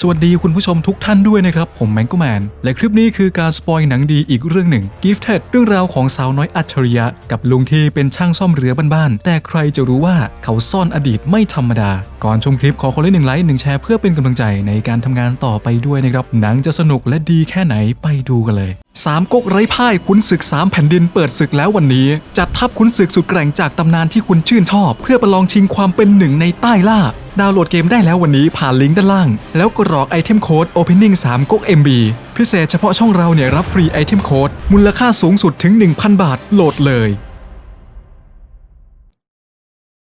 สวัสดีคุณผู้ชมทุกท่านด้วยนะครับ ผมแมงกูแมน และคลิปนี้คือการสปอยหนังดีอีกเรื่องหนึ่ง Gifted เรื่องราวของสาวน้อยอัจฉริยะ กับลุงที่เป็นช่างซ่อมเรือบ้านๆ แต่ใครจะรู้ว่าเขาซ่อนอดีตไม่ธรรมดา ก่อนชมคลิปขอคนละหนึ่งไลค์หนึ่งแชร์เพื่อเป็นกำลังใจในการทำงานต่อไปด้วยนะครับ หนังจะสนุกและดีแค่ไหนไปดูกันเลย สามก๊กไร้พ่ายขุนศึกสามแผ่นดินเปิดศึกแล้ววันนี้ จัดทัพขุนศึกสุดแกร่งจากตำนานที่คุณชื่นชอบ เพื่อประลองชิงความเป็นหนึ่งในใต้ล่า ดาวน์โหลดเกมได้แล้ววันนี้ผ่านลิงก์ด้านล่าง แล้วกรอกไอเทมโค้ด Opening 3ก๊ก MB พิเศษเฉพาะช่องเราเนี่ยรับฟรีไอเทมโค้ดมูลค่าสูงสุดถึง 1,000 บาทโหลดเลย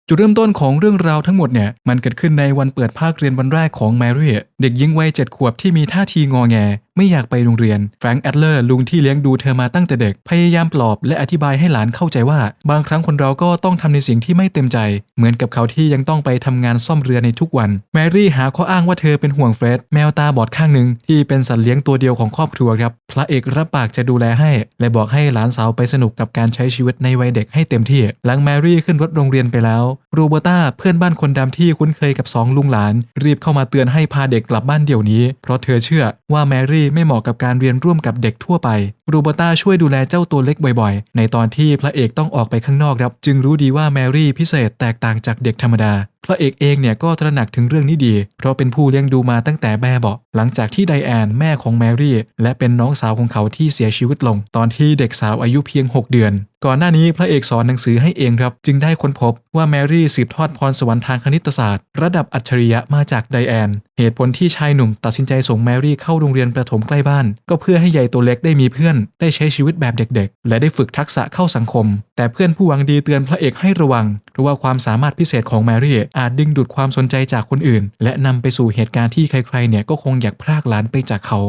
จุดเริ่มต้นของเรื่องราวทั้งหมดเนี่ยมันเกิดขึ้นในวันเปิดภาคเรียนวันแรกของแมรี่เด็กหญิงวัยเจ็ดขวบที่มีท่าทีงอแง ไม่อยากไปโรงเรียนแฟรงค์แอดเลอร์ลุงที่เลี้ยงดูเธอมาตั้งแต่เด็ก พยายามปลอบและอธิบายให้หลานเข้าใจว่า บางครั้งคนเราก็ต้องทำในสิ่งที่ไม่เต็มใจ เหมือนกับเขาที่ยังต้องไปทำงานซ่อมเรือในทุกวัน แมรี่หาข้ออ้างว่าเธอเป็นห่วงเฟร็ดแมวตาบอดข้างหนึ่งที่เป็นสัตว์เลี้ยงตัวเดียวของครอบครัวครับ พระเอกรับปากจะดูแลให้ และบอกให้หลานสาวไปสนุกกับการใช้ชีวิตในวัยเด็กให้เต็มที่ หลังแมรี่ขึ้นรถโรงเรียนไปแล้วโรเบอร์ตาเพื่อนบ้านคนดำที่คุ้นเคยกับสองลุงหลาน รีบเข้ามาเตือนให้พาเด็กกลับบ้านเดี๋ยวนี้ เพราะเธอเชื่อว่าแมรี่ไม่เหมาะกับการเรียนร่วมกับเด็กทั่วไป รูเบอร์ตาช่วยดูแลเจ้าตัวเล็กบ่อยๆ ในตอนที่พระเอกต้องออกไปข้างนอกครับ จึงรู้ดีว่าแมรี่พิเศษแตกต่างจากเด็กธรรมดา พระเอกเองเนี่ยก็ตระหนักถึงเรื่องนี้ดี เพราะเป็นผู้เลี้ยงดูมาตั้งแต่แม่เบาะหลังจากที่ไดแอนแม่ของแมรี่และเป็นน้องสาวของเขาที่เสียชีวิตลง ตอนที่เด็กสาวอายุเพียง 6 เดือน ก่อนหน้านี้พระเอกสอนหนังสือให้เองครับ จึงได้ค้นพบว่าแมรี่สืบทอดพรสวรรค์ทางคณิตศาสตร์ ระดับอัจฉริยะมาจากไดแอน เหตุผลที่ชายหนุ่มตัดสินใจส่งแมรี่เข้าโรงเรียนประถมใกล้บ้าน ก็เพื่อให้ใหญ่ตัวเล็กได้มีเพื่อน ได้ใช้ชีวิตแบบเด็กๆ และได้ฝึกทักษะเข้าสังคม แต่เพื่อนผู้หวังดีเตือนพระเอกให้ระวังเพราะว่าความสามารถพิเศษของแมรี่อาจดึงดูดความสนใจจากคนอื่น และนำไปสู่เหตุการณ์ที่ใครๆเนี่ยก็คงอยากพรากหลานไปจากเขา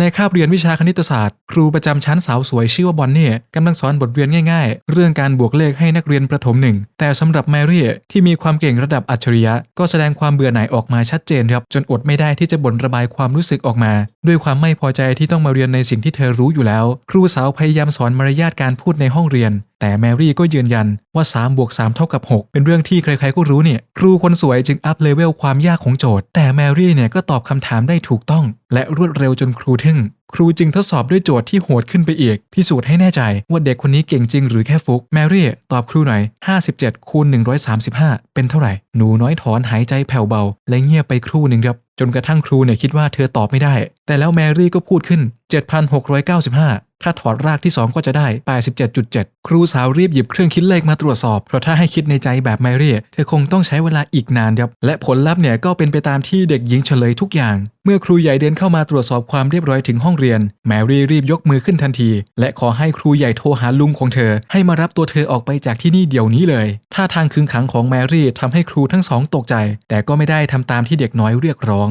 ในคาบเรียนวิชาคณิตศาสตร์ ครูประจำชั้นสาวสวยชื่อว่าบอนนี่กำลังสอนบทเรียนง่ายๆ เรื่องการบวกเลขให้นักเรียนประถมหนึ่ง แต่สำหรับแมรี่ที่มีความเก่งระดับอัจฉริยะ ก็แสดงความเบื่อหน่ายออกมาชัดเจนครับ จนอดไม่ได้ที่จะบ่นระบายความรู้สึกออกมา ด้วยความไม่พอใจที่ต้องมาเรียนในสิ่งที่เธอรู้อยู่แล้ว ครูสาวพยายามสอนมารยาทการพูดในห้องเรียน แต่แมรี่ก็ยืนยันว่า3บวก3เท่ากับ 6 เป็นเรื่องที่ใครๆก็รู้เนี่ยครูคนสวยจึงอัพเลเวลความยากของโจทย์ แต่แมรี่เนี่ยก็ตอบคำถามได้ถูกต้อง และรวดเร็วจนครูทึ่ง ครูจึงทดสอบด้วยโจทย์ที่โหดขึ้นไปอีก พิสูจน์ให้แน่ใจว่าเด็กคนนี้เก่งจริงหรือแค่ฟุกแมรี่ตอบครูหน่อย 57คูณ135 เป็นเท่าไหร่ หนูน้อยถอนหายใจแผ่วเบา และเงียบไปครู่หนึ่งครับจนกระทั่งครูเนี่ยคิดว่าเธอตอบไม่ได้ แต่แล้วแมรี่ก็พูดขึ้น 7,695 ถ้าถอดรากที่ 2 ก็จะได้ 87.7 ครูสาวรีบหยิบเครื่องคิดเลขมาตรวจสอบ เพราะถ้าให้คิดในใจแบบแมรี่ เธอคงต้องใช้เวลาอีกนานครับ และผลลัพธ์เนี่ยก็เป็นไปตามที่เด็กหญิงเฉลยทุกอย่าง เมื่อครูใหญ่เดินเข้ามาตรวจสอบความเรียบร้อยถึงห้องเรียน แมรี่รีบยกมือขึ้นทันที และขอให้ครูใหญ่โทรหาลุงของเธอ ให้มารับตัวเธอออกไปจากที่นี่เดี๋ยวนี้เลย ท่าทางคึงขังของแมรี่ทำให้ครูทั้งสองตกใจ แต่ก็ไม่ได้ทำตามที่เด็กน้อยเรียกร้อง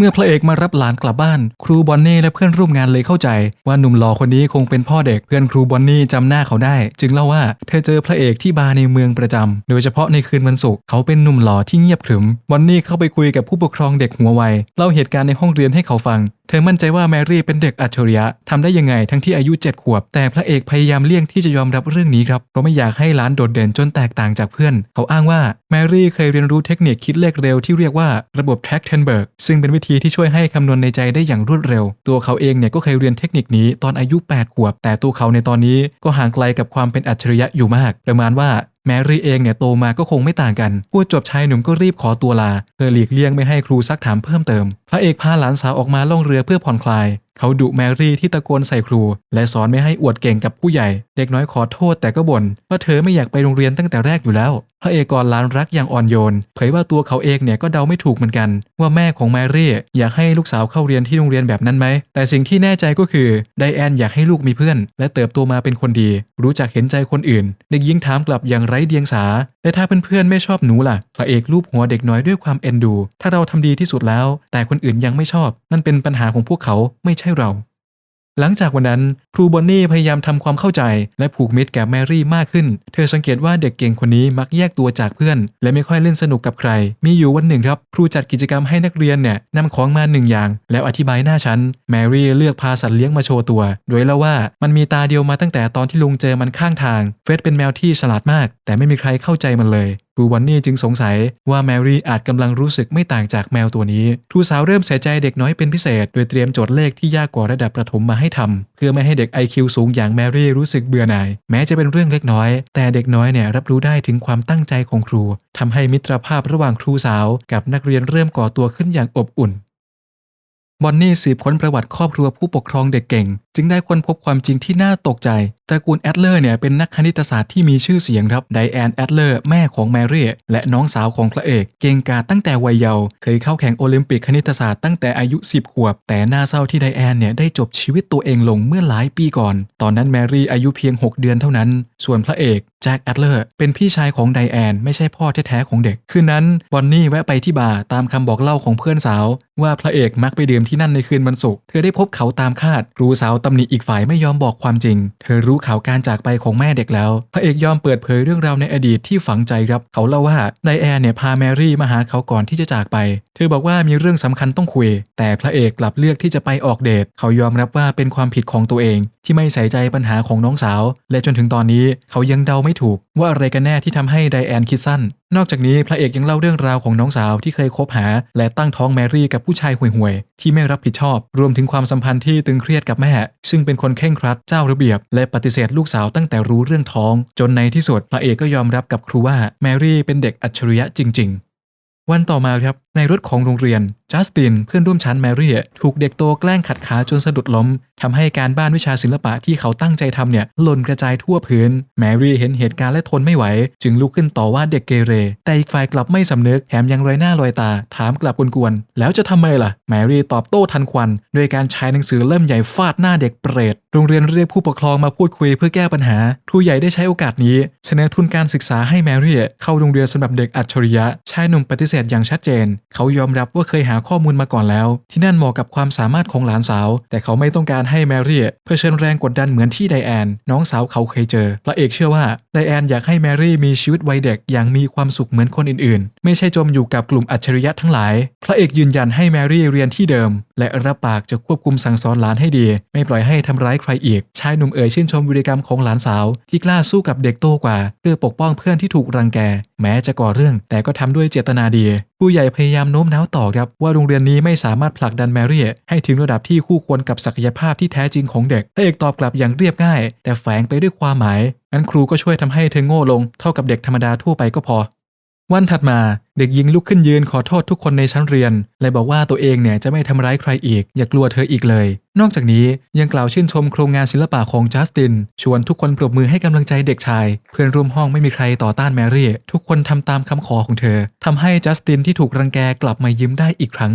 เมื่อพระเอกมารับหลานกลับบ้าน ครูบอนนี่และเพื่อนร่วมงานเลยเข้าใจ ว่าหนุ่มหล่อคนนี้คงเป็นพ่อเด็กเพื่อนครูบอนนี่จำหน้าเขาได้ จึงเล่าว่าเธอเจอพระเอกที่บาร์ในเมืองประจำโดยเฉพาะในคืนวันศุกร์เขาเป็นหนุ่มหล่อที่เงียบขรึมบอนนี่เข้าไปคุยกับผู้ปกครองเด็กหัววัยเล่าเหตุการณ์ในห้องเรียนให้เขาฟัง เธอมั่นใจว่าแมรี่เป็นเด็กอัจฉริยะทำได้ยังไงทั้งที่อายุ 7 ขวบ แต่พระเอกพยายามเลี่ยงที่จะยอมรับเรื่องนี้ครับเพราะไม่อยากให้หลานโดดเด่นจนแตกต่างจากเพื่อน เขาอ้างว่าแมรี่เคยเรียนรู้เทคนิคคิดเลขเร็วที่เรียกว่าระบบ t r a c k t e n b e r g ซึ่งเป็นวิธีที่ช่วยให้คำนวณในใจได้อย่างรวดเร็ว ตัวเขาเองเนี่ยก็เคยเรียนเทคนิคนี้ตอนอายุ 8 ขวบ แต่ตัวเขาในตอนนี้ก็ห่างไกลกับความเป็นอัจฉริยะอยู่มาก ประมาณว่า แมรี่เองเนี่ยโตมาก็คงไม่ต่างกัน พูดจบชายหนุ่มก็รีบขอตัวลา เพื่อหลีกเลี่ยงไม่ให้ครูซักถามเพิ่มเติม พระเอกพาหลานสาวออกมาล่องเรือเพื่อผ่อนคลาย เขาดุแมรี่ที่ตะโกนใส่ครู และสอนไม่ให้อวดเก่งกับผู้ใหญ่ เด็กน้อยขอโทษแต่ก็บ่นว่าเธอไม่อยากไปโรงเรียนตั้งแต่แรกอยู่แล้ว พระเอกกอดหลานรักอย่างอ่อนโยน เผยว่าตัวเขาเองเนี่ยก็เดาไม่ถูกเหมือนกัน ว่าแม่ของแมรี่อยากให้ลูกสาวเข้าเรียนที่โรงเรียนแบบนั้นไหม แต่สิ่งที่แน่ใจก็คือไดแอนอยากให้ลูกมีเพื่อน และเติบโตมาเป็นคนดี รู้จักเห็นใจคนอื่น เด็กหญิงถามกลับอย่างไร้เดียงสาและถ้าเพื่อนๆไม่ชอบหนูล่ะ พระเอกลูบหัวเด็กน้อยด้วยความเอ็นดู ถ้าเราทำดีที่สุดแล้ว แต่คนอื่นยังไม่ชอบ นั่นเป็นปัญหาของพวกเขาไม่ใช่เรา หลังจากวันนั้นครูบอนนี่พยายามทำความเข้าใจ และผูกมิตรกับแมรี่มากขึ้น เธอสังเกตว่าเด็กเก่งคนนี้มักแยกตัวจากเพื่อน และไม่ค่อยเล่นสนุกกับใคร มีอยู่วันหนึ่งครับครูจัดกิจกรรมให้นักเรียนเนี่ยนำของมาหนึ่งอย่าง แล้วอธิบายหน้าชั้นแมรี่เลือกพาสัตว์เลี้ยงมาโชว์ตัว โดยเล่าว่ามันมีตาเดียวมาตั้งแต่ตอนที่ลุงเจอมันข้างทาง เฟรดเป็นแมวที่ฉลาดมาก แต่ไม่มีใครเข้าใจมันเลย บอนนี่จึงสงสัยว่าแมรี่อาจกำลังรู้สึกไม่ต่างจากแมวตัวนี้ครูสาวเริ่มใส่ใจเด็กน้อยเป็นพิเศษ โดยเตรียมโจทย์เลขที่ยากกว่าระดับประถมมาให้ทำเพื่อไม่ให้เด็ก IQ สูงอย่างแมรี่รู้สึกเบื่อหน่าย แม้จะเป็นเรื่องเล็กน้อย แต่เด็กน้อยเนี่ยรับรู้ได้ถึงความตั้งใจของครูทำให้มิตรภาพระหว่างครูสาวกับนักเรียนเริ่มก่อตัวขึ้นอย่างอบอุ่นบอนนี่สืบค้นประวัติครอบครัวผู้ปกครองเด็กเก่ง จึงได้ค้นพบความจริงที่น่าตกใจ ตระกูลแอดเลอร์เนี่ยเป็นนักคณิตศาสตร์ที่มีชื่อเสียงครับ ไดแอนแอดเลอร์แม่ของแมรี่และน้องสาวของพระเอก เก่งกาจตั้งแต่วัยเยาว์ เคยเข้าแข่งโอลิมปิกคณิตศาสตร์ตั้งแต่อายุ 10 ขวบ แต่น่าเศร้าที่ไดแอนเนี่ยได้จบชีวิตตัวเองลงเมื่อหลายปีก่อน ตอนนั้นแมรี่อายุเพียง 6 เดือนเท่านั้น ส่วนพระเอกแจ็คแอดเลอร์เป็นพี่ชายของไดแอนไม่ใช่พ่อแท้ๆของเด็ก คืนนั้นบอนนี่แวะไปที่บาร์ตามคำบอกเล่าของเพื่อนสาว ว่าพระเอกมักไปดื่มที่นั่นในคืนวันศุกร์ เธอได้พบเขาตามคาด ครูสาวตำหนิอีกฝ่ายไม่ยอมบอกความจริง เธอรู้ข่าวการจากไปของแม่เด็กแล้ว พระเอกยอมเปิดเผยเรื่องราวในอดีตที่ฝังใจครับ เขาเล่าว่าไดแอนเนี่ยพาแมรี่มาหาเขาก่อนที่จะจากไป เธอบอกว่ามีเรื่องสำคัญต้องคุย แต่พระเอกกลับเลือกที่จะไปออกเดท เขายอมรับว่าเป็นความผิดของตัวเอง ที่ไม่ใส่ใจปัญหาของน้องสาว และจนถึงตอนนี้เขายังเดาไม่ถูก ว่าอะไรกันแน่ที่ทำให้ไดแอนคิดสั้น นอกจากนี้พระเอกยังเล่าเรื่องราวของน้องสาวที่เคยคบหา และตั้งท้องแมรี่กับผู้ชายห่วยๆที่ไม่รับผิดชอบ รวมถึงความสัมพันธ์ที่ตึงเครียดกับแม่ ซึ่งเป็นคนเข่งครัดเจ้าระเบียบ และปฏิเสธลูกสาวตั้งแต่รู้เรื่องท้อง จนในที่สุดพระเอกก็ยอมรับกับครูว่าแมรี่เป็นเด็กอัจฉริยะจริง ๆ วันต่อมาครับ ในรถของโรงเรียน จัสตินเพื่อนร่วมชั้นแมรี่ถูกเด็กโตแกล้งขัดขาจนสะดุดล้มทำให้การบ้านวิชาศิลปะที่เขาตั้งใจทำเนี่ยหล่นกระจายทั่วพื้น แมรี่เห็นเหตุการณ์และทนไม่ไหว จึงลุกขึ้นต่อว่าเด็กเกเร แต่อีกฝ่ายกลับไม่สำนึกแถมยังลอยหน้าลอยตา ถามกลับกวนๆแล้วจะทำไมล่ะ แมรี่ตอบโต้ทันควันด้วยการใช้หนังสือเล่มใหญ่ฟาดหน้าเด็กเปรตโรงเรียนเรียกผู้ปกครองมาพูดคุยเพื่อแก้ปัญหาครูใหญ่ได้ใช้โอกาสนี้เสนอทุนการศึกษาให้แมรี่เข้าโรงเรียนสำหรับเด็กอัจฉริยะชายหนุ่มปฏิเสธอย่างชัดเจนเขายอมรับว่าเคยหาข้อมูลมาก่อนแล้ว ที่นั่นเหมาะกับความสามารถของหลานสาว แต่เขาไม่ต้องการให้แมรี่เผชิญแรงกดดันเหมือนที่ไดแอน น้องสาวเขาเคยเจอพระเอกเชื่อว่าไดแอนอยากให้แมรี่มีชีวิตวัยเด็กอย่างมีความสุขเหมือนคนอื่นๆ ไม่ใช่จมอยู่กับกลุ่มอัจฉริยะทั้งหลาย พระเอกยืนยันให้แมรี่เรียนที่เดิม และรับปากจะควบคุมสั่งสอนหลานให้ดี ไม่ปล่อยให้ทำร้ายใครอีกชายหนุ่มเอ๋ยชื่นชมวิริกรรมของหลานสาว ที่กล้าสู้กับเด็กโตกว่า เพื่อปกป้องเพื่อนที่ถูกรังแก แม้จะก่อเรื่องแต่ก็ทำด้วยเจตนาดี ผู้ใหญ่พยายามามโน้มน้าวต่อครับว่าโรงเรียนนี้ไม่สามารถผลักดันแมรี่ให้ถึงระดับที่คู่ควรกับศักยภาพที่แท้จริงของเด็กพระเอกตอบกลับอย่างเรียบง่าย แต่แฝงไปด้วยความหมายงั้นครูก็ช่วยทำให้เธอโง่ลงเท่ากับเด็กธรรมดาทั่วไปก็พอ วันถัดมาเด็กหญิงลุกขึ้นยืนขอโทษทุกคนในชั้นเรียน และบอกว่าตัวเองเนี่ยจะไม่ทำร้ายใครอีก อย่ากลัวเธออีกเลย นอกจากนี้ยังกล่าวชื่นชมโครงงานศิลปะของจัสติน ชวนทุกคนปรบมือให้กำลังใจเด็กชาย เพื่อนร่วมห้องไม่มีใครต่อต้านแมรี่ ทุกคนทำตามคำขอของเธอทำให้จัสตินที่ถูกรังแกกลับมายิ้มได้อีกครั้ง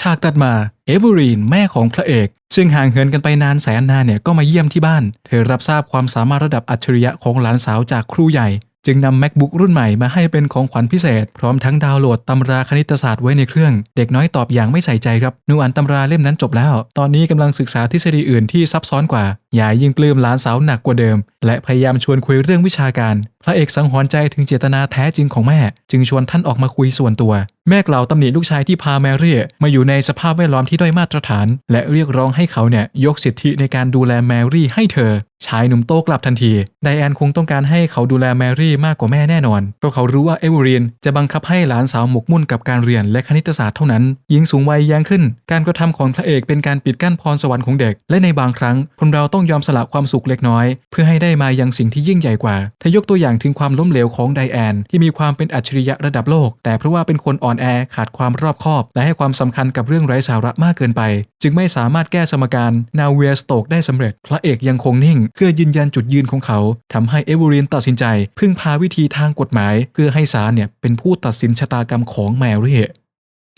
ฉากตัดมาเอเวอรีนแม่ของพระเอก ซึ่งห่างเหินกันไปนานแสนนานเนี่ยก็มาเยี่ยมที่บ้าน เธอรับทราบความสามารถระดับอัจฉริยะของหลานสาวจากครูใหญ่ จึงนำ macbook รุ่นใหม่มาให้เป็นของขวัญพิเศษ พร้อมทั้งดาวน์โหลดตำราคณิตศาสตร์ไว้ในเครื่อง เด็กน้อยตอบอย่างไม่ใส่ใจครับหนูอ่านตำราเล่มนั้นจบแล้ว ตอนนี้กำลังศึกษาทฤษฎีอื่นที่ซับซ้อนกว่ายายิ่งปลื้มหลานสาวหนักกว่าเดิมและพยายามชวนคุยเรื่องวิชาการ พระเอกสังหรณ์ใจถึงเจตนาแท้จริงของแม่ จึงชวนท่านออกมาคุยส่วนตัว แม่กล่าวตำหนิลูกชายที่พาแมรี่มาอยู่ในสภาพแวดล้อมที่ด้อยมาตรฐาน และเรียกร้องให้เขาเนี่ยยกสิทธิในการดูแลแมรี่ให้เธอ ชายหนุ่มโต้กลับทันที ไดแอนคงต้องการให้เขาดูแลแมรี่มากกว่าแม่แน่นอนเพราะเขารู้ว่าเอเวอรีนจะบังคับให้หลานสาวหมกมุ่นกับการเรียนและคณิตศาสตร์เท่านั้นหญิงสูงวัยแย้งขึ้น การกระทำของพระเอกเป็นการปิดกั้นพรสวรรค์ของเด็ก และในบางครั้งคนเราต้องยอมสละความสุขเล็กน้อย เพื่อให้ได้ได้มายังสิ่งที่ยิ่งใหญ่กว่าเธอยกตัวอย่างถึงความล้มเหลวของไดแอน ที่มีความเป็นอัจฉริยะระดับโลก แต่เพราะว่าเป็นคนอ่อนแอขาดความรอบคอบ และให้ความสำคัญกับเรื่องไร้สาระมากเกินไป จึงไม่สามารถแก้สมการนาเวียสโตกได้สำเร็จ พระเอกยังคงนิ่ง เพื่อยืนยันจุดยืนของเขาทำให้เอเวอรีนตัดสินใจ พึ่งพาวิธีทางกฎหมาย เพื่อให้ศาลเนี่ยเป็นผู้ตัดสินชะตากรรมของแมรี่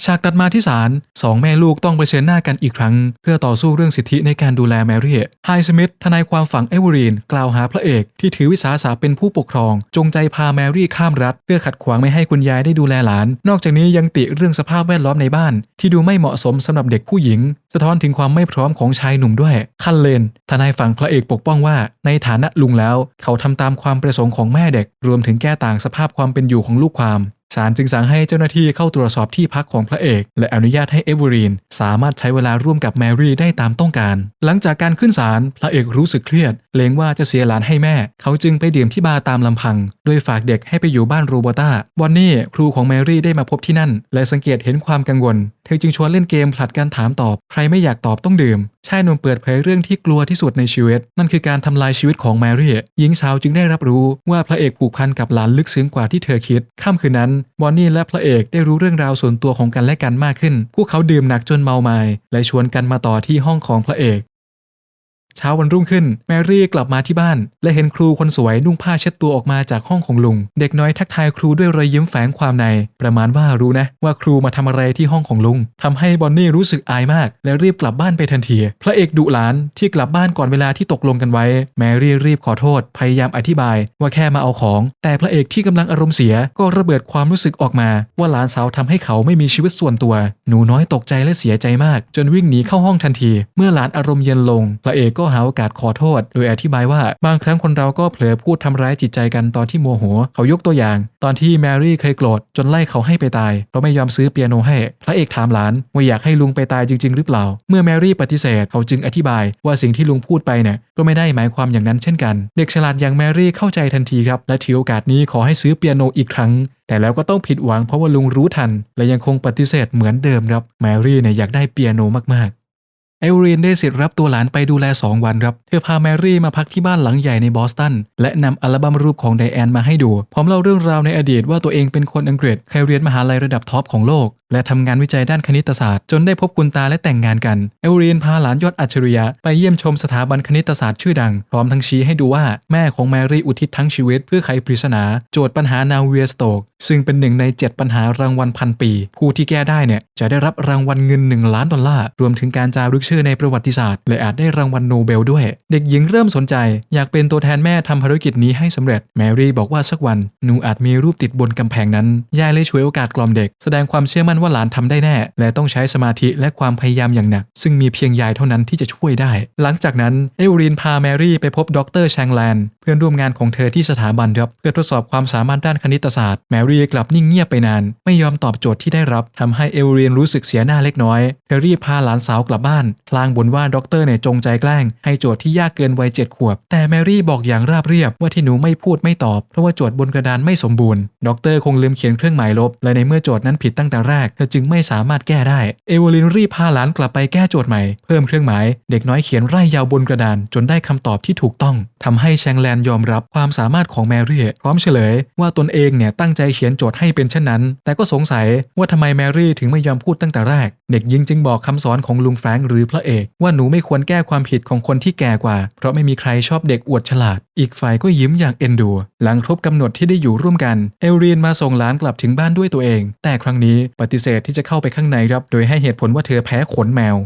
ฉากตัดมาที่ศาลสองแม่ลูกต้องเผชิญหน้ากันอีกครั้ง เพื่อต่อสู้เรื่องสิทธิในการดูแลแมรี่ไฮสมิธทนายความฝั่งเอเวอรีน กล่าวหาพระเอก ที่ถือวิสาสะเป็นผู้ปกครอง จงใจพาแมรี่ข้ามรัฐ เพื่อขัดขวางไม่ให้คุณยายได้ดูแลหลาน นอกจากนี้ยังติเรื่องสภาพแวดล้อมในบ้าน ที่ดูไม่เหมาะสมสำหรับเด็กผู้หญิง สะท้อนถึงความไม่พร้อมของชายหนุ่มด้วย คันเลน ทนายฝั่งพระเอกปกป้องว่า ในฐานะลุงแล้ว เขาทำตามความประสงค์ของแม่เด็ก รวมถึงแก้ต่างสภาพความเป็นอยู่ของลูกความ ศาลจึงสั่งให้เจ้าหน้าที่เข้าตรวจสอบที่พักของพระเอก และอนุญาตให้เอเวอรีนสามารถใช้เวลาร่วมกับแมรี่ได้ตามต้องการ หลังจากการขึ้นศาลพระเอกรู้สึกเครียดเกรงว่าจะเสียหลานให้แม่ เขาจึงไปดื่มที่บาร์ตามลำพัง โดยฝากเด็กให้ไปอยู่บ้านโรโบต้าบอนนี่ครูของแมรี่ได้มาพบที่นั่น และสังเกตเห็นความกังวล เธอจึงชวนเล่นเกมผลัดกันถามตอบ ใครไม่อยากตอบต้องดื่มชายหนุ่มเปิดเผยเรื่องที่กลัวที่สุดในชีวิต นั่นคือการทำลายชีวิตของแมรี่ หญิงสาวจึงได้รับรู้ว่าพระเอกผูกพันกับหลานลึกซึ้งกว่าที่เธอคิด ค่ำคืนนั้นบอนนี่และพระเอกได้รู้เรื่องราวส่วนตัวของกันและกันมากขึ้น พวกเขาดื่มหนักจนเมาไมา้และชวนกันมาต่อที่ห้องของพระเอก เช้าวันรุ่งขึ้น แมรี่กลับมาที่บ้าน และเห็นครูคนสวยนุ่งผ้าเช็ดตัวออกมาจากห้องของลุง เด็กน้อยทักทายครูด้วยรอยยิ้มแฝงความใน ประมาณว่ารู้นะ ว่าครูมาทำอะไรที่ห้องของลุงทำให้บอนนี่รู้สึกอายมาก และรีบกลับบ้านไปทันที พระเอกดุหลานที่กลับบ้านก่อนเวลาที่ตกลงกันไว้ แมรี่รีบขอโทษ พยายามอธิบาย ว่าแค่มาเอาของ แต่พระเอกที่กำลังอารมณ์เสีย ก็ระเบิดความรู้สึกออกมา ว่าหลานสาวทำให้เขาไม่มีชีวิตส่วนตัว หนูน้อยตกใจและเสียใจมาก จนวิ่งหนีเข้าห้องทันที เมื่อหลานอารมณ์เย็นลง พระเอกก็หาโอกาสขอโทษ โดยอธิบายว่าบางครั้งคนเราก็เผลอพูดทำร้ายจิตใจกันตอนที่โมโห เขายกตัวอย่าง ตอนที่แมรี่เคยโกรธจนไล่เขาให้ไปตายเพราะไม่ยอมซื้อเปียโนให้ พระเอกถามหลานว่าอยากให้ลุงไปตายจริง ๆ หรือเปล่า เมื่อแมรี่ปฏิเสธเขาจึงอธิบายว่าสิ่งที่ลุงพูดไปเนี่ยก็ไม่ได้หมายความอย่างนั้นเช่นกัน เด็กฉลาดอย่างแมรี่เข้าใจทันทีครับและถือโอกาสนี้ขอให้ซื้อเปียโนอีกครั้งแต่แล้วก็ต้องผิดหวังเพราะว่าลุงรู้ทัน และยังคงปฏิเสธเหมือนเดิมครับ แมรี่เนี่ยอยากได้เปียโนมากๆ เอลรีนได้สิทธิ์รับตัวหลานไปดูแล 2 วันครับ เธอพาแมรี่มาพักที่บ้านหลังใหญ่ในบอสตัน และนำอัลบั้มรูปของไดแอนมาให้ดู พร้อมเล่าเรื่องราวในอดีตว่าตัวเองเป็นคนอังกฤษเคยเรียนมหาลัยระดับท็อปของโลก และทำงานวิจัยด้านคณิตศาสตร์ จนได้พบคุณตาและแต่งงานกัน เอลรีนพาหลานยอดอัจฉริยะไปเยี่ยมชมสถาบันคณิตศาสตร์ชื่อดัง พร้อมทั้งชี้ให้ดูว่าแม่ของแมรี่อุทิศทั้งชีวิตเพื่อไขปริศนา โจทย์ปัญหานาเวียสโตก ซึ่งเป็นหนึ่งใน 7 ปัญหารางวัลพันปี ผู้ที่แก้ได้เนี่ยจะได้รับรางวัลเงิน 1 ล้านดอลลาร์รวมถึงการจารึกชื่อในประวัติศาสตร์และอาจได้รางวัลโนเบลด้วย เด็กหญิงเริ่มสนใจ อยากเป็นตัวแทนแม่ทำภารกิจนี้ให้สำเร็จแมรี่บอกว่าสักวันหนูอาจมีรูปติดบนกำแพงนั้นยายเลยช่วยโอกาสกล่อมเด็ก แสดงความเชื่อมั่นว่าหลานทำได้แน่ และต้องใช้สมาธิและความพยายามอย่างหนัก ซึ่งมีเพียงยายเท่านั้นที่จะช่วยได้ หลังจากนั้นเอวรีนพาแมรี่ไปพบดรแชงแลนเพื่อนร่วมงานของเธอที่สถาบันครับเพื่อทดสอบความสามารถด้านคณิตศาสตร์แมรี่กลับนิ่งเงียบไปนาน ไม่ยอมตอบโจทย์ที่ได้รับทำให้เอวรีนรู้สึกเสียหน้าเล็กน้อยเธอรีบพาหลานสาวกลับบ้านพลางบ่นว่าดรเนี่ยจงใจแกล้ง ให้โจทย์ที่ยากเกินวัยเจ็ดขวบ แต่แมรี่บอกอย่างราบเรียบว่าที่หนูไม่พูดไม่ตอบ เพราะว่าโจทย์บนกระดานไม่สมบูรณ์ ดรคงลืมเขียนเครื่องหมายลบ และในเมื่อโจทย์นั้นผิดตั้งแต่แรกเธอจึงไม่สามารถแก้ได้ เอเวอลินรีบพาหลานกลับไปแก้โจทย์ใหม่ เพิ่มเครื่องหมาย เด็กน้อยเขียนไร่ยาวบนกระดาน จนได้คำตอบที่ถูกต้องทำให้แชงแลนยอมรับความสามารถของแมรี่พร้อมเฉลย ว่าตนเองเนี่ยตั้งใจเขียนโจทย์ให้เป็นเช่นนั้น แต่ก็สงสัยว่าทำไมแมรี่ถึงไม่ยอมพูดตั้งแต่แรก เด็กหญิงจึงบอกคำสอนของลุงแฟรงค์หรือพระเอกว่าหนูไม่ควรแก้ความผิดของคนที่แก่กว่า เพราะไม่มีใครชอบเด็กอวดฉลาด อีกฝ่ายก็ยิ้มอย่างเอ็นดู หลังครบกำหนดที่ได้อยู่ร่วมกัน เอลรีนมาส่งหลานกลับถึงบ้านด้วยตัวเอง แต่ครั้งนี้ปฏิเสธที่จะเข้าไปข้างในครับ โดยให้เหตุผลว่าเธอแพ้ขนแมว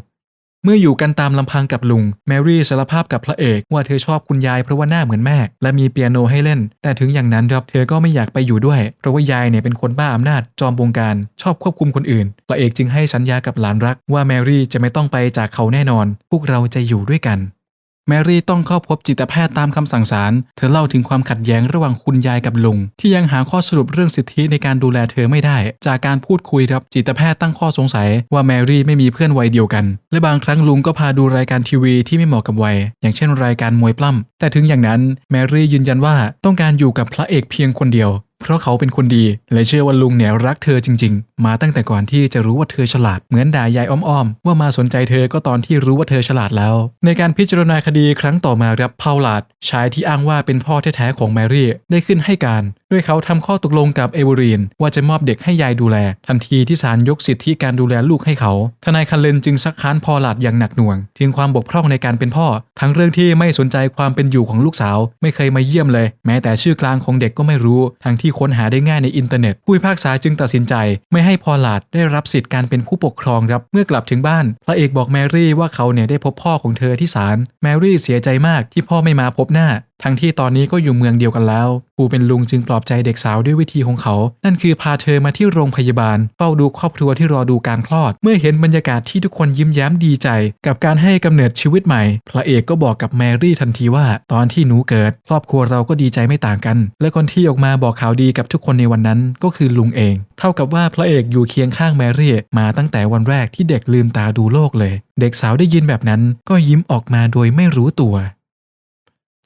เมื่ออยู่กันตามลำพังกับลุง แมรี่สารภาพกับพระเอกว่าเธอชอบคุณยายเพราะว่าหน้าเหมือนแม่ และมีเปียโนให้เล่น แต่ถึงอย่างนั้นครับเธอก็ไม่อยากไปอยู่ด้วย เพราะว่ายายเนี่ยเป็นคนบ้าอำนาจจอมบงการชอบควบคุมคนอื่น พระเอกจึงให้สัญญากับหลานรักว่าแมรี่จะไม่ต้องไปจากเขาแน่นอน พวกเราจะอยู่ด้วยกัน แมรี่ต้องเข้าพบจิตแพทย์ตามคำสั่งศาล เธอเล่าถึงความขัดแย้งระหว่างคุณยายกับลุง ที่ยังหาข้อสรุปเรื่องสิทธิในการดูแลเธอไม่ได้ จากการพูดคุยครับจิตแพทย์ตั้งข้อสงสัย ว่าแมรี่ไม่มีเพื่อนวัยเดียวกัน และบางครั้งลุงก็พาดูรายการทีวีที่ไม่เหมาะกับวัย อย่างเช่นรายการมวยปล้ำ แต่ถึงอย่างนั้นแมรี่ยืนยันว่าต้องการอยู่กับพระเอกเพียงคนเดียว เพราะเขาเป็นคนดี และเชื่อว่าลุงเนี่ยรักเธอจริง ๆมาตั้งแต่ก่อนที่จะรู้ว่าเธอฉลาดเหมือนด่ายายอ้อมๆว่ามาสนใจเธอก็ตอนที่รู้ว่าเธอฉลาดแล้ว ในการพิจารณาคดีครั้งต่อมาครับพาวลาดชายที่อ้างว่าเป็นพ่อแท้ๆของแมรี่ ได้ขึ้นให้การ ด้วยเขาทำข้อตกลงกับเอเวอรีน ว่าจะมอบเด็กให้ยายดูแล ทันทีที่ศาลยกสิทธิการดูแลลูกให้เขา ทนายคันเลนจึงซักค้านพอลาดอย่างหนักหน่วง ถึงความบกพร่องในการเป็นพ่อ ทั้งเรื่องที่ไม่สนใจความเป็นอยู่ของลูกสาว ไม่เคยมาเยี่ยมเลย แม้แต่ชื่อกลางของเด็กก็ไม่รู้ ทั้งที่ค้นหาได้ง่ายในอินเทอร์เน็ตผู้พิพากษาจึงตัดสินใจไม่ให้พอลาดได้รับสิทธิ์การเป็นผู้ปกครองครับเมื่อกลับถึงบ้าน พระเอกบอกแมรี่ว่าเขาเนี่ยได้พบพ่อของเธอที่ศาลแมรี่เสียใจมากที่พ่อไม่มาพบหน้าทั้งที่ตอนนี้ก็อยู่เมืองเดียวกันแล้ว ผู้เป็นลุงจึงปลอบใจเด็กสาวด้วยวิธีของเขา นั่นคือพาเธอมาที่โรงพยาบาล เฝ้าดูครอบครัวที่รอดูการคลอด เมื่อเห็นบรรยากาศที่ทุกคนยิ้มแย้มดีใจ กับการให้กำเนิดชีวิตใหม่ พระเอกก็บอกกับแมรี่ทันทีว่า ตอนที่หนูเกิด ครอบครัวเราก็ดีใจไม่ต่างกัน และคนที่ออกมาบอกข่าวดีกับทุกคนในวันนั้นก็คือลุงเอง เท่ากับว่าพระเอกอยู่เคียงข้างแมรี่มาตั้งแต่วันแรกที่เด็กลืมตาดูโลกเลย เด็กสาวได้ยินแบบนั้นก็ยิ้มออกมาโดยไม่รู้ตัว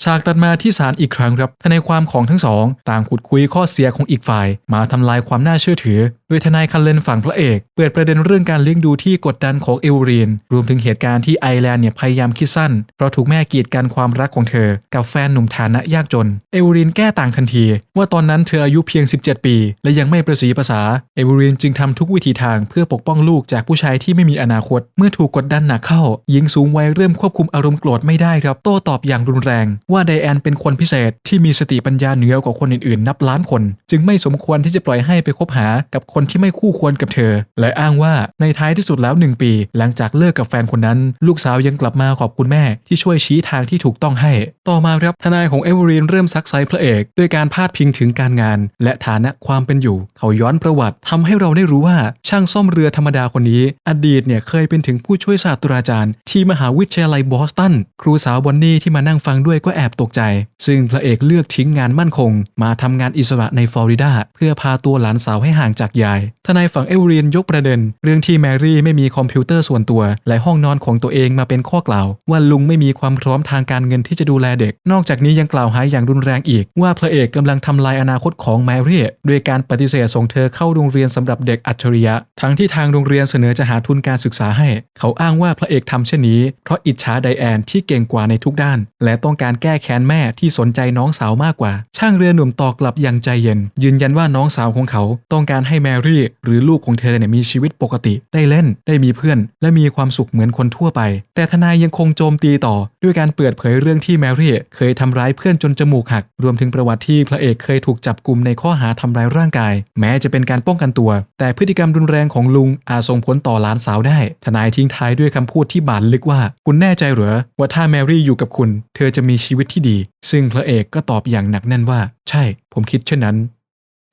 ฉากตัดมาที่ศาลอีกครั้งครับทนายความของทั้งสอง ต่างขุดคุยข้อเสียของอีกฝ่าย มาทำลายความน่าเชื่อถือ โดยทนายคันเลนฝั่งพระเอก เปิดประเด็นเรื่องการเลี้ยงดูที่กดดันของเอวรีน รวมถึงเหตุการณ์ที่ไอแลนด์เนี่ยพยายามคิดสั้น เพราะถูกแม่กีดกันความรักของเธอ กับแฟนหนุ่มฐานะยากจน เอวรีนแก้ต่างทันที ว่าตอนนั้นเธออายุเพียง 17 ปี และยังไม่ประสีภาษา เอวรีนจึงทำทุกวิธีทางเพื่อปกป้องลูกจากผู้ชายที่ไม่มีอนาคต เมื่อถูกกดดันหนักเข้า หญิงสูงวัยเริ่มควบคุมอารมณ์โกรธไม่ได้ครับ โต้ตอบอย่างรุนแรง ว่าไดแอนเป็นคนพิเศษที่มีสติปัญญาเหนือกว่าคนอื่นๆ นับล้านคน จึงไม่สมควรที่จะปล่อยให้ไปคบหากับคนนที่ไม่คู่ควรกับเธอ และอ้างว่าในท้ายที่สุดแล้วหนึ่งปี หลังจากเลิกกับแฟนคนนั้น ลูกสาวยังกลับมาขอบคุณแม่ที่ช่วยชี้ทางที่ถูกต้องให้ ต่อมาครับทนายของเอเวอรีนเริ่มซักไซพระเอกด้วยการพาดพิงถึงการงาน และฐานะความเป็นอยู่ เขาย้อนประวัติทำให้เราได้รู้ว่าช่างซ่อมเรือธรรมดาคนนี้ อดีตเนี่ยเคยเป็นถึงผู้ช่วยศาสตราจารย์ ที่มหาวิทยาลัยบอสตันครูสาวบอนนี่ที่มานั่งฟังด้วยก็แอบตกใจ ซึ่งพระเอกเลือกทิ้งงานมั่นคง มาทำงานอิสระในฟลอริดาเพื่อพาตัวหลานสาวให้ห่างจากยายทนายฝั่งเอเวอรียนยกประเด็น เรื่องที่แมรี่ไม่มีคอมพิวเตอร์ส่วนตัว และห้องนอนของตัวเองมาเป็นข้อกล่าว ว่าลุงไม่มีความพร้อมทางการเงินที่จะดูแลเด็ก นอกจากนี้ยังกล่าวหายอย่างรุนแรงอีก ว่าพระเอกกำลังทำลายอนาคตของแมรี่ด้วยการปฏิเสธส่งเธอเข้าโรงเรียนสำหรับเด็กอัจฉริยะ ทั้งที่ทางโรงเรียนเสนอจะหาทุนการศึกษาให้ เขาอ้างว่าพระเอกทำเช่นนี้เพราะอิจฉาไดแอนที่เก่งกว่าในทุกด้าน และต้องการแก้แค้นแม่ที่สนใจน้องสาวมากกว่า ช่างเรือหนุ่มตอบกลับอย่างใจเย็น ยืนยันว่าน้องสาวของเขาต้องการให้แมรี่หรือลูกของเธอเนี่ยมีชีวิตปกติ ได้เล่นได้มีเพื่อน และมีความสุขเหมือนคนทั่วไป แต่ทนายยังคงโจมตีต่อ ด้วยการเปิดเผยเรื่องที่แมรี่เคยทำร้ายเพื่อนจนจมูกหัก รวมถึงประวัติที่พระเอกเคยถูกจับกลุ่มในข้อหาทำร้ายร่างกาย แม้จะเป็นการป้องกันตัว แต่พฤติกรรมรุนแรงของลุงอาจส่งผลต่อหลานสาวได้ ทนายทิ้งท้ายด้วยคำพูดที่บาดลึกว่า คุณแน่ใจเหรอว่าถ้าแมรี่อยู่กับคุณ เธอจะมีชีวิตที่ดี ซึ่งพระเอกก็ตอบอย่างหนักแน่นว่า ใช่ ผมคิดเช่นนั้น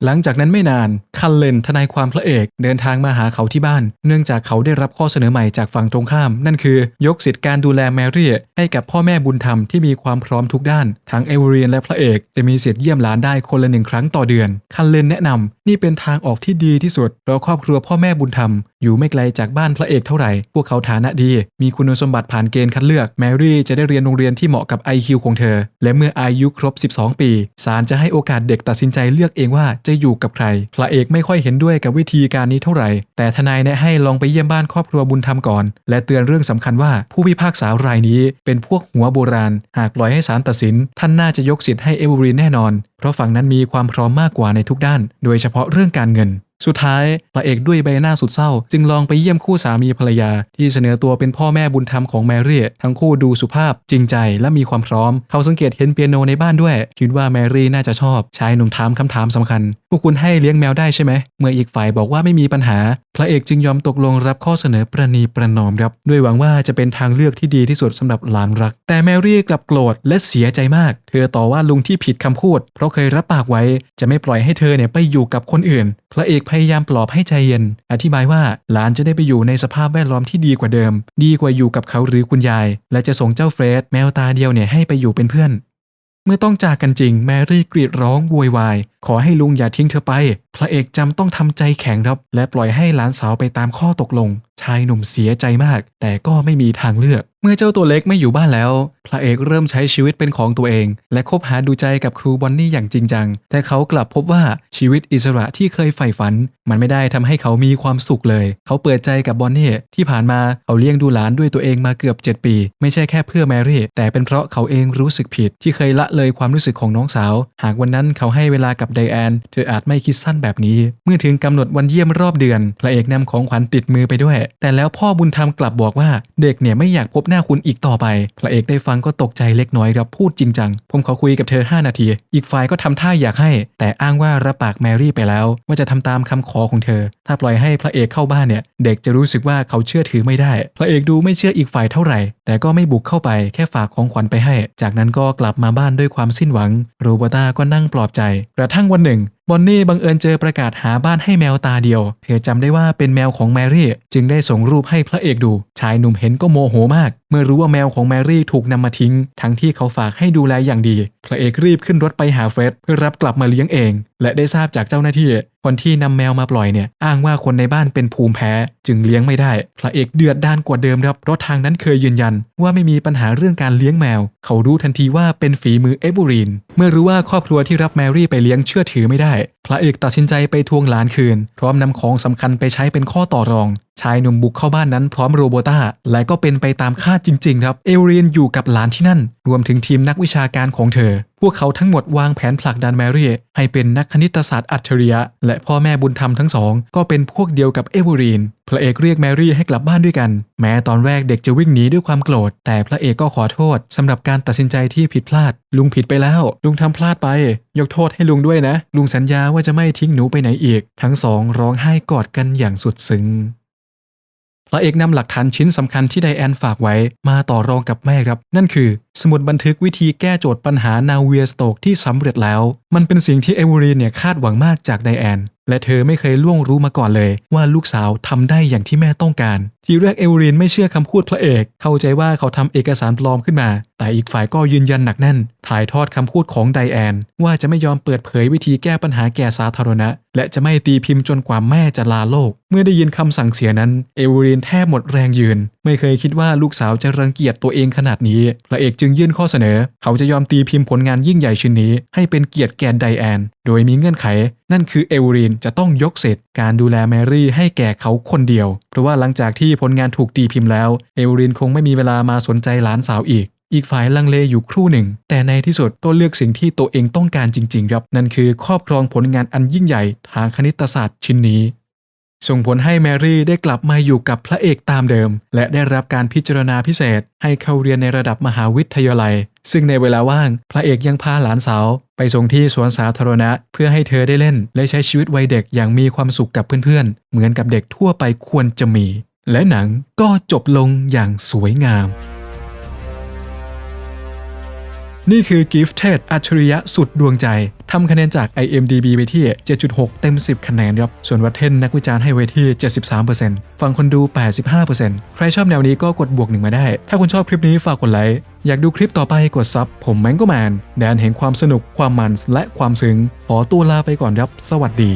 หลังจากนั้นไม่นาน คันเลนทนายความพระเอก เดินทางมาหาเขาที่บ้าน เนื่องจากเขาได้รับข้อเสนอใหม่จากฝั่งตรงข้าม นั่นคือยกสิทธิการดูแลแมรี่ ให้กับพ่อแม่บุญธรรมที่มีความพร้อมทุกด้าน ทั้งเอเวอรียนและพระเอกจะมีสิทธิ์เยี่ยมหลานได้คนละหนึ่งครั้งต่อเดือน คันเลนแนะนำนี่เป็นทางออกที่ดีที่สุดเพราะครอบครัวพ่อแม่บุญธรรมอยู่ไม่ไกลจากบ้านพระเอกเท่าไหร่ พวกเขาฐานะดี มีคุณสมบัติผ่านเกณฑ์คัดเลือก แมรี่จะได้เรียนโรงเรียนที่เหมาะกับ IQ ของเธอ และเมื่ออายุครบ 12 ปีศาลจะให้โอกาสเด็กตัดสินใจเลือกเองว่าจะอยู่กับใคร พระเอกไม่ค่อยเห็นด้วยกับวิธีการนี้เท่าไหร่ แต่ทนายแนะให้ลองไปเยี่ยมบ้านครอบครัวบุญธรรมก่อน และเตือนเรื่องสำคัญว่าผู้พิพากษารายนี้ เป็นพวกหัวโบราณ หากปล่อยให้ศาลตัดสิน ท่านน่าจะยกสิทธิ์ให้เอเวอรีนแน่นอน เพราะฝั่งนั้นมีความพร้อมมากกว่าในทุกด้าน โดยเฉพาะเรื่องการเงิน สุดท้ายพระเอกด้วยใบหน้าสุดเศร้า จึงลองไปเยี่ยมคู่สามีภรรยา ที่เสนอตัวเป็นพ่อแม่บุญธรรมของแมรี่ ทั้งคู่ดูสุภาพจริงใจและมีความพร้อม เขาสังเกตเห็นเปียโนในบ้านด้วย คิดว่าแมรี่น่าจะชอบชายหนุ่มถามคำถามสำคัญ พวกคุณให้เลี้ยงแมวได้ใช่ไหม เมื่ออีกฝ่ายบอกว่าไม่มีปัญหา พระเอกจึงยอมตกลงรับข้อเสนอประนีประนอมครับด้วยหวังว่าจะเป็นทางเลือกที่ดีที่สุดสำหรับหลานรัก แต่แมรี่กลับโกรธและเสียใจมาก เธอต่อว่าลุงที่ผิดคำพูด เพราะเคยรับปากไว้จะไม่ปล่อยให้เธอเนี่ยไปอยู่กับคนอื่น พระเอกพยายามปลอบให้ใจเย็น อธิบายว่าหลานจะได้ไปอยู่ในสภาพแวดล้อมที่ดีกว่าเดิม ดีกว่าอยู่กับเขาหรือคุณยาย และจะส่งเจ้าเฟรดแมวตาเดียวเนี่ยให้ไปอยู่เป็นเพื่อน เมื่อต้องจากกันจริง แมรี่กรีดร้องโวยวาย ขอให้ลุงอย่าทิ้งเธอไป พระเอกจำต้องทำใจแข็งรับ และปล่อยให้หลานสาวไปตามข้อตกลง ชายหนุ่มเสียใจมาก แต่ก็ไม่มีทางเลือก เมื่อเจ้าตัวเล็กไม่อยู่บ้านแล้ว พระเอกเริ่มใช้ชีวิตเป็นของตัวเอง และคบหาดูใจกับครูบอนนี่อย่างจริงจัง แต่เขากลับพบว่าชีวิตอิสระที่เคยใฝ่ฝัน มันไม่ได้ทำให้เขามีความสุขเลย เขาเปิดใจกับบอนนี่ที่ผ่านมาเขาเลี้ยงดูหลานด้วยตัวเองมาเกือบ 7 ปี ไม่ใช่แค่เพื่อแมรี่ แต่เป็นเพราะเขาเองรู้สึกผิดที่เคยละเลยความรู้สึกของน้องสาว หากวันนั้นเขาให้เวลากับไดแอน เธออาจไม่คิดสั้นแบบนี้ เมื่อถึงกำหนดวันเยี่ยมรอบเดือน พระเอกนำของขวัญติดมือไปด้วย แต่แล้วพ่อบุญธรรมกลับบอกว่าเด็กเนี่ยไม่อยากพบหน้าคุณอีกต่อไป พระเอกได้ฟังก็ตกใจเล็กน้อยครับพูดจริงจัง ผมขอคุยกับเธอ 5 นาที อีกฝ่ายก็ทำท่าอยากให้ แต่อ้างว่ารับปากแมรี่ไปแล้ว ว่าจะทำตามคำขอของเธอ ถ้าปล่อยให้พระเอกเข้าบ้านเนี่ย เด็กจะรู้สึกว่าเขาเชื่อถือไม่ได้ พระเอกดูไม่เชื่ออีกฝ่ายเท่าไหร่ แต่ก็ไม่บุกเข้าไปแค่ฝากของขวัญไปให้ จากนั้นก็กลับมาบ้านด้วยความสิ้นหวัง โรบร์ตาก็นั่งปลอบใจกระทงวันหนึ่ง บอนนี่บังเอิญเจอประกาศหาบ้านให้แมวตาเดียว เธอจำได้ว่าเป็นแมวของแมรี่ จึงได้ส่งรูปให้พระเอกดู ชายหนุ่มเห็นก็โมโหมาก เมื่อรู้ว่าแมวของแมรี่ถูกนำมาทิ้ง ทั้งที่เขาฝากให้ดูแลอย่างดี พระเอกรีบขึ้นรถไปหาเฟร็ดเพื่อรับกลับมาเลี้ยงเอง และได้ทราบจากเจ้าหน้าที่ คนที่นำแมวมาปล่อยเนี่ย อ้างว่าคนในบ้านเป็นภูมิแพ้ จึงเลี้ยงไม่ได้ พระเอกเดือดด้านกว่าเดิมครับเพราะทางนั้นเคยยืนยัน ว่าไม่มีปัญหาเรื่องการเลี้ยงแมว เขารู้ทันทีว่าเป็นฝีมือเอเวอรีน เมื่อรู้ว่าครอบครัวที่รับแมรี่ไปเลี้ยงเชื่อถือไม่ได้ Right. พระเอกตัดสินใจไปทวงหลานคืน พร้อมนำของสำคัญไปใช้เป็นข้อต่อรอง ชายหนุ่มบุกเข้าบ้านนั้นพร้อมโรโบต้า และก็เป็นไปตามคาดจริง ๆ ครับ เอเวอรียนอยู่กับหลานที่นั่น รวมถึงทีมนักวิชาการของเธอ พวกเขาทั้งหมดวางแผนผลักดันแมรี่ ให้เป็นนักคณิตศาสตร์อัจฉริยะ และพ่อแม่บุญธรรมทั้งสอง ก็เป็นพวกเดียวกับเอเวอรีนพระเอกเรียกแมรี่ให้กลับบ้านด้วยกัน แม้ตอนแรกเด็กจะวิ่งหนีด้วยความโกรธ แต่พระเอกก็ขอโทษสำหรับการตัดสินใจที่ผิดพลาด ลุงผิดไปแล้ว ลุงทำพลาดไป ยกโทษให้ลุงด้วยนะ ลุงสัญญาว่าจะไม่ทิ้งหนูไปไหนอีก ทั้งสองร้องไห้กอดกันอย่างสุดซึ้งพระเอกนำหลักฐานชิ้นสำคัญที่ไดแอนฝากไว้มาต่อรองกับแม่ครับ นั่นคือ สมุดบันทึกวิธีแก้โจทย์ปัญหานาเวียสโตกที่สำเร็จแล้ว มันเป็นสิ่งที่เอเวอรีนเนี่ยคาดหวังมากจากไดแอน และเธอไม่เคยล่วงรู้มาก่อนเลย ว่าลูกสาวทำได้อย่างที่แม่ต้องการ ทีแรกเอเวอรีนไม่เชื่อคำพูดพระเอก เข้าใจว่าเขาทำเอกสารปลอมขึ้นมา แต่อีกฝ่ายก็ยืนยันหนักแน่น ถ่ายทอดคำพูดของไดแอน ว่าจะไม่ยอมเปิดเผยวิธีแก้ปัญหาแก่สาธารณะ และจะไม่ตีพิมพ์จนกว่าแม่จะลาโลก เมื่อได้ยินคำสั่งเสียนั้น เอเวอรีนแทบหมดแรงยืน ไม่เคยคิดว่าลูกสาวจะรังเกียจตัวเองขนาดนี้ พระเอกจึงยื่นข้อเสนอ เขาจะยอมตีพิมพ์ผลงานยิ่งใหญ่ชิ้นนี้ ให้เป็นเกียรติแก่ไดแอน โดยมีเงื่อนไข นั่นคือเอเวอรีนจะต้องยกเสร็จการดูแลแมรี่ให้แก่เขาคนเดียว เพราะว่าหลังจากที่ผลงานถูกตีพิมพ์แล้ว เอวอรีนคงไม่มีเวลามาสนใจหลานสาวอีก อีกฝ่ายลังเลอยู่ครู่หนึ่ง แต่ในที่สุดก็เลือกสิ่งที่ตัวเองต้องการจริงๆครับ นั่นคือครอบครองผลงานอันยิ่งใหญ่ทางคณิตศาสตร์ชิ้นนี้ ส่งผลให้แมรี่ได้กลับมาอยู่กับพระเอกตามเดิม และได้รับการพิจารณาพิเศษ ให้เข้าเรียนในระดับมหาวิทยาลัย ซึ่งในเวลาว่าง พระเอกยังพาหลานสาว ไปส่งที่สวนสาธารณะ เพื่อให้เธอได้เล่น และใช้ชีวิตวัยเด็กอย่างมีความสุขกับเพื่อนๆ เหมือนกับเด็กทั่วไปควรจะมี และหนังก็จบลงอย่างสวยงาม นี่คือ Gifted อัจฉริยะสุดดวงใจทำคะแนนจาก IMDB ไปที่ 7.6 เต็ม 10 คะแนนครับ ส่วนวัตเทนนักวิจารณ์ให้ไว้ที่ 73%ฝั่งคนดู 85%ใครชอบแนวนี้ก็กดบวกหนึ่งมาได้ ถ้าคุณชอบคลิปนี้ฝากกดไลค์ อยากดูคลิปต่อไปกดซับ ผมแมงโกแมน แดนแห่งความสนุก ความมัน และความซึ้ง ขอตัวลาไปก่อนครับ สวัสดี